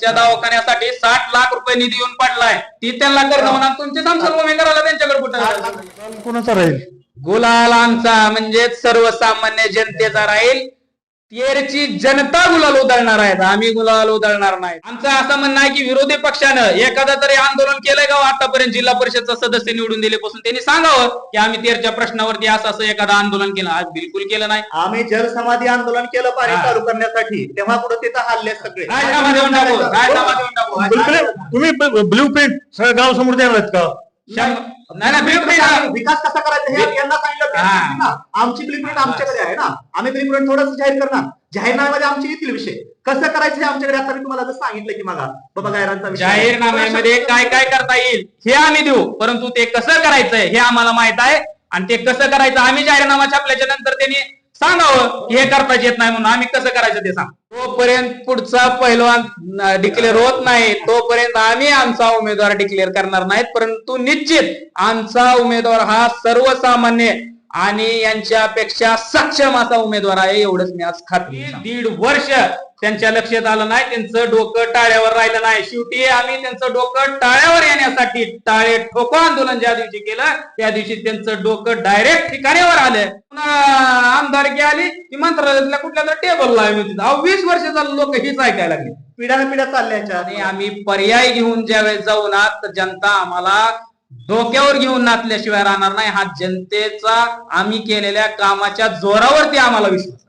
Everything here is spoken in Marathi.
च्या दवाखान्यासाठी साठ लाख रुपये निधी येऊन पडलाय. ती त्यांना करणं म्हणा तुमचे सांगतो उमेदवाराला त्यांच्याकडे कुठं कोणाचा राहील? गुलाल आमचा म्हणजे सर्वसामान्य जनतेचा राहील. तेरची जनता गुलाल उधळणार आहेत. आम्ही गुलाल उधळणार नाही आमचं असं म्हणणं आहे की विरोधी पक्षानं एखादं तरी आंदोलन केलंय का हो आतापर्यंत? जिल्हा परिषदचा सदस्य निवडून दिल्यापासून त्यांनी सांगावं की आम्ही तेरच्या प्रश्नावरती असं असं एखादं आंदोलन केलं. आज बिलकुल केलं नाही. आम्ही जलसमाधी आंदोलन केलं पाणी हा. चालू करण्यासाठी. तेव्हा कुठं तिथं हल्ले सगळे. राजीनामा देऊन टाकू. राजीनामा देऊन टाकू. तुम्ही ब्ल्यू प्रिंट गाव समोर देणार आहेत का? विकास कसा करायचा हे यांना सांगितलं. आमची ब्लूप्रिंट आमच्याकडे आहे ना. आम्ही ब्लूप्रिंट थोडंच जाहीर करणार. जाहीरनाम्यामध्ये आमचे येतील विषय. कसं करायचं हे आमच्याकडे आता मी तुम्हाला सांगितलं की मागा बाबा गायरांचा. जाहीरनाम्यामध्ये काय काय करता येईल हे आम्ही देऊ. परंतु ते कसं करायचंय हे आम्हाला माहीत आहे. आणि ते कसं करायचं आम्ही जाहीरनामा छापल्याच्या नंतर त्यांनी सांगावं? हे करताच येत नाही म्हणून आम्ही कसं करायचं ते सांग. तोपर्यंत पुढचा पहिलवान डिक्लेअर होत नाही. तोपर्यंत आम्ही आमचा उमेदवार डिक्लेअर करणार नाहीत. परंतु निश्चित आमचा उमेदवार हा सर्वसामान्य आणि यांच्यापेक्षा सक्षम असा उमेदवार आहे एवढंच मी आज खात्री दीड वर्ष त्यांच्या लक्षात आलं नाही त्यांचं डोकं टाळ्यावर राहिलं नाही. शेवटी आम्ही त्यांचं डोकं टाळ्यावर येण्यासाठी टाळे ठोको आंदोलन ज्या दिवशी केलं त्या दिवशी त्यांचं डोकं डायरेक्ट ठिकाण्यावर आलं. पुन्हा आमदारकी आली की मंत्रालयातल्या कुठल्या तरी टेबलला आहे मी तिथं. अहो, वीस वर्ष झालं लोक हीच ऐकायला लागली. पिढ्या पिढ्या चालल्या याच्या आणि आम्ही पर्याय घेऊन ज्यावेळेस जाऊ ना तर जनता आम्हाला डोक्यावर घेऊन नाचल्याशिवाय राहणार नाही. हा जनतेचा आम्ही केलेल्या कामाच्या जोरावरती आम्हाला विश्वास